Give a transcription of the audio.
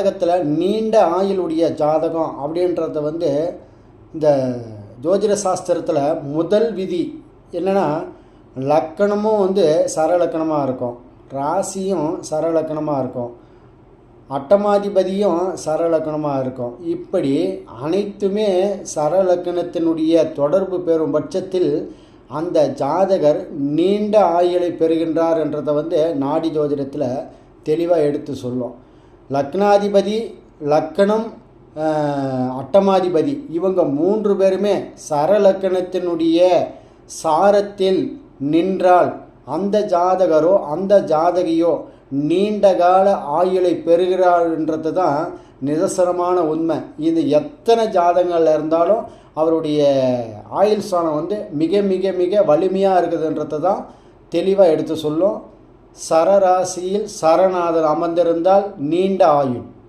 ஜாதகத்தில் நீண்ட ஆயுளுடைய ஜாதகம் அப்படின்றத வந்து இந்த ஜோதிட சாஸ்திரத்தில் முதல் விதி என்னென்னா லக்கணமும் வந்து சரலக்கணமாக இருக்கும். ராசியும் சரலக்கணமாக இருக்கும். அட்டமாதிபதியும் சரலக்கணமாக இருக்கும். இப்படி அனைத்துமே சரலக்கணத்தினுடைய தொடர்பு பெறும் பட்சத்தில் அந்த ஜாதகர் நீண்ட ஆயுளை பெறுகின்றார் என்றதை வந்து நாடி ஜோதிடத்தில் தெளிவாக எடுத்து சொல்லும். லக்னாதிபதி லக்கணம் அட்டமாதிபதி. இவங்க மூன்று பேருமே சரலக்கணத்தினுடைய சாரத்தில் நின்றால் அந்த ஜாதகரோ அந்த ஜாதகியோ நீண்ட கால ஆயுளை பெறுகிறார்ன்றது தான் நிதர்சனமான உண்மை. இது எத்தனை ஜாதகங்கள் இருந்தாலும் அவருடைய ஆயுள் ஸ்தானம் வந்து மிக மிக மிக வலிமையாக இருக்குதுன்றது தான் தெளிவாக எடுத்து சொல்லும். சரராசியில் சரநாதர் அமர்ந்திருந்தால் நீண்ட ஆயுள்.